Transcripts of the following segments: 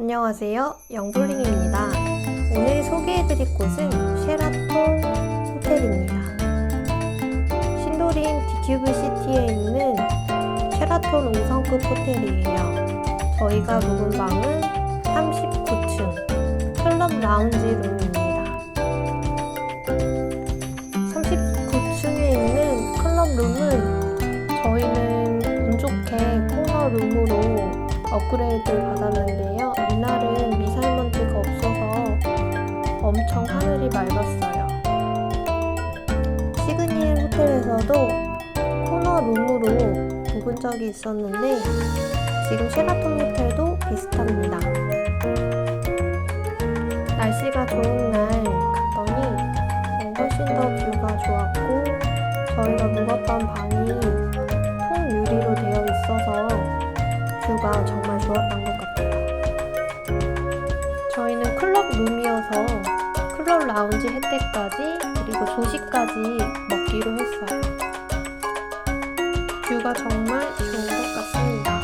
안녕하세요. 영돌링입니다. 오늘 소개해드릴 곳은 쉐라톤 호텔입니다. 신도림 디큐브 시티에 있는 쉐라톤 5성급 호텔이에요. 저희가 묵은 방은 39층 클럽 라운지 룸입니다. 업그레이드를 받았는데요. 이날은 미세먼지가 없어서 엄청 하늘이 맑았어요. 시그니엘 호텔에서도 코너 룸으로 묵은 적이 있었는데 지금 쉐라톤 호텔도 비슷합니다. 날씨가 좋은 날 갔더니 어, 훨씬 더 뷰가 좋았고 저희가 묵었던 방이 뷰가 정말 좋았던 것 같아요. 저희는 클럽 룸이어서 클럽 라운지 혜택까지 그리고 조식까지 먹기로 했어요. 뷰가 정말 좋은 것 같습니다.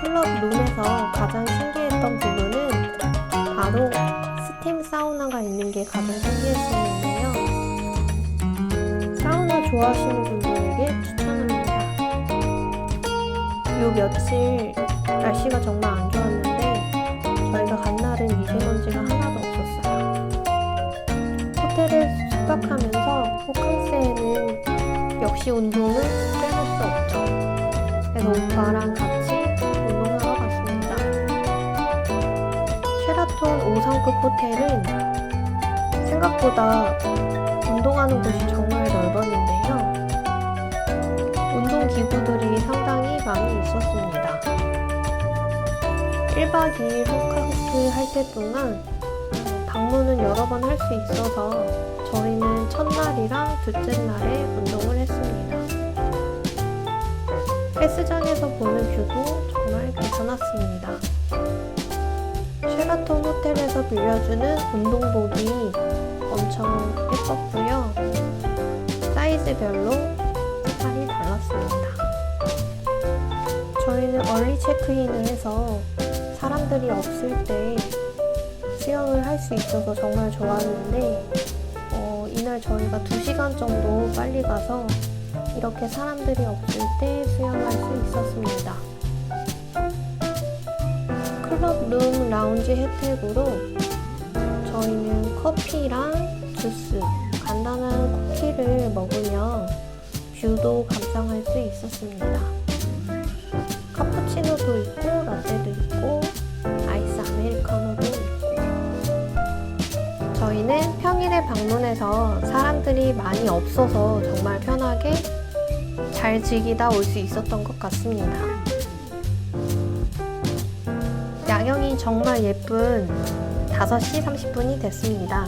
클럽 룸에서 가장 신기했던 부분은 바로 스팀 사우나가 있는 게 가장 신기했었는데요. 사우나 좋아하시는 분들에게 추천합니다. 요 며칠 날씨가 정말 안 좋았는데 저희가 간 날은 미세먼지가 하나도 없었어요. 호텔에 숙박하면서 호캉스에는 역시 운동은 빼놓을 수 없죠. 그래서 오빠랑 같이 운동하러 갔습니다. 쉐라톤 5성급 호텔은 생각보다 운동하는 곳이 정말 기구들이 상당히 많이 있었습니다. 1박 2일 호캉스 할 때 동안 방문은 여러 번 할 수 있어서 저희는 첫날이랑 둘째 날에 운동을 했습니다. 헬스장에서 보는 뷰도 정말 괜찮았습니다. 쉐라톤 호텔에서 빌려주는 운동복이 엄청 예뻤고요. 사이즈별로 색깔이 달랐습니다. 얼리 체크인을 해서 사람들이 없을 때 수영을 할 수 있어서 정말 좋았는데 어, 이날 저희가 2시간 정도 빨리 가서 이렇게 사람들이 없을 때 수영할 수 있었습니다. 클럽 룸 라운지 혜택으로 저희는 커피랑 주스, 간단한 쿠키를 먹으며 뷰도 감상할 수 있었습니다. 카푸치노도 있고, 라떼도 있고, 아이스 아메리카노도 있고. 저희는 평일에 방문해서 사람들이 많이 없어서 정말 편하게 잘 즐기다 올 수 있었던 것 같습니다. 야경이 정말 예쁜 5시 30분이 됐습니다.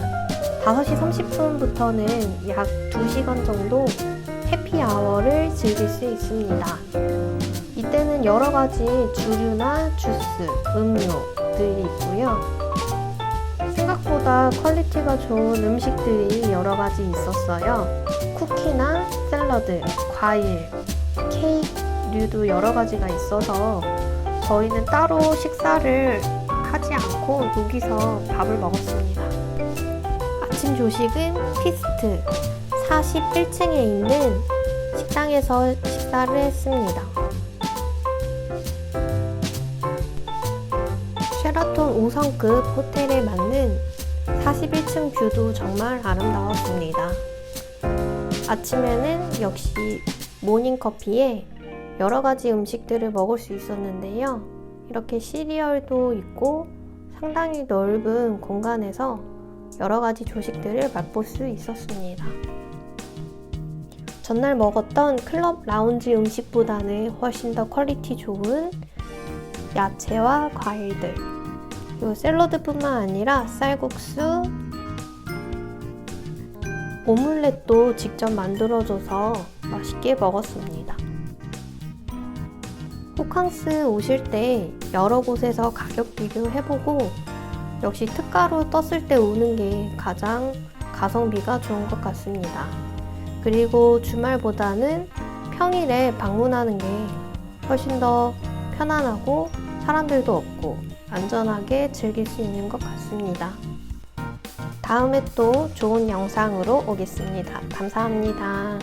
5시 30분부터는 약 2시간 정도 해피아워를 즐길 수 있습니다. 이때는 여러 가지 주류나 주스, 음료들이 있고요. 생각보다 퀄리티가 좋은 음식들이 여러 가지 있었어요. 쿠키나 샐러드, 과일, 케이크류도 여러 가지가 있어서 저희는 따로 식사를 하지 않고 여기서 밥을 먹었습니다. 아침 조식은 피스트 41층에 있는 식당에서 식사를 했습니다. 쉐라톤 5성급 호텔에 맞는 41층 뷰도 정말 아름다웠습니다. 아침에는 역시 모닝커피에 여러 가지 음식들을 먹을 수 있었는데요. 이렇게 시리얼도 있고 상당히 넓은 공간에서 여러 가지 조식들을 맛볼 수 있었습니다. 전날 먹었던 클럽 라운지 음식보다는 훨씬 더 퀄리티 좋은 야채와 과일들, 그리고 샐러드뿐만 아니라 쌀국수, 오믈렛도 직접 만들어줘서 맛있게 먹었습니다. 호캉스 오실 때 여러 곳에서 가격 비교해보고 역시 특가로 떴을 때 오는 게 가장 가성비가 좋은 것 같습니다. 그리고 주말보다는 평일에 방문하는 게 훨씬 더 편안하고 사람들도 없고 안전하게 즐길 수 있는 것 같습니다. 다음에 또 좋은 영상으로 오겠습니다. 감사합니다.